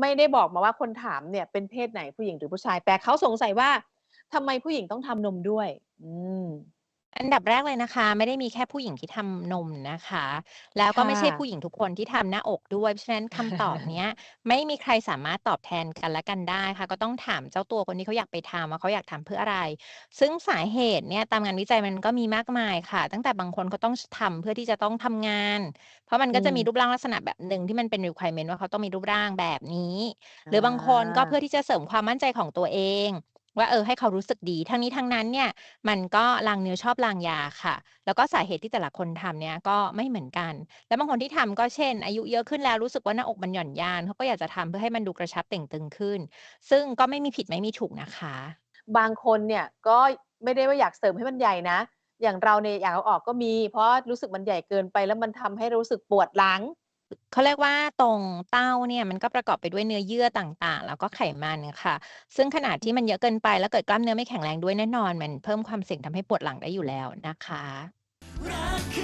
ไม่ได้บอกมาว่าคนถามเนี่ยเป็นเพศไหนผู้หญิงหรือผู้ชาย แต่เขาสงสัยว่าทำไมผู้หญิงต้องทำนมด้วย?อืม อันดับแรกเลยนะคะ ไม่ได้มีแค่ผู้หญิงที่ทำนมนะคะ แล้วคก็่ไม่ใช่ผู้ะหญิงทุกคนที่ทำหน้าอกด้วย เพราะฉะนั้นคำตอบเนี้ย ไม่มีใครสามารถตอบแทนกันและกันได้ค่ะ ก็ต้องถามเจ้าตัวคนที่เขาอยากไปทำว่าเขาอยากทำเพื่ออะไร ซึ่งสาเหตุเนี่ยตามงานวิจัยมันก็มีมากมายค่ะ ตั้งแต่บางคนเขาต้องชทำเพื่อที่จะต้องทำงาน เพราะมันอืก็จะมีม รูปร่างลักษณะแบบหนึ่งที่มันเป็น requirement ว่าเขาต้องมีรูปร่างแบบนี้ อหรือบางคนก็เพื่อา ที่จะเสริมความมั่นใจของตัวเอง ว่าเออให้เขารู้สึกดีทั้งนี้ทั้งนั้นเนี่ยมันก็ลางเนื้อชอบลางยาค่ะ แล้วก็สาเหตุที่แต่ละคนทำเนี่ยก็ไม่เหมือนกัน แล้วบางคนที่ทำก็เช่น อายุเยอะขึ้นแล้วรู้สึกว่าหน้าอกมันหย่อนยานเขาก็อยากจะทำเพื่อให้มันดูกระชับเต่งตึงขึ้น ซึ่งก็ไม่มีผิดไม่มีถูกนะคะ บางคนเนี่ยก็ไม่ได้ว่าอยากเสริมให้มันใหญ่นะ อย่างเราเนี่ยอยากเอาออกก็มี เพราะรู้สึกมันใหญ่เกินไปแล้วมันทำให้รู้สึกปวดหลัง เขาเรียกว่าตรงเต้าเนี่ยมันก็ประกอบไปด้วยเนื้อเยื่อต่างๆ แล้วก็ไขมันค่ะ ซึ่งขนาดที่มันเยอะเกินไปแล้วเกิดกล้ามเนื้อไม่แข็งแรงด้วยแน่นอน มันเพิ่มความเสี่ยงทำให้ปวดหลังได้อยู่แล้วนะคะ รักคือ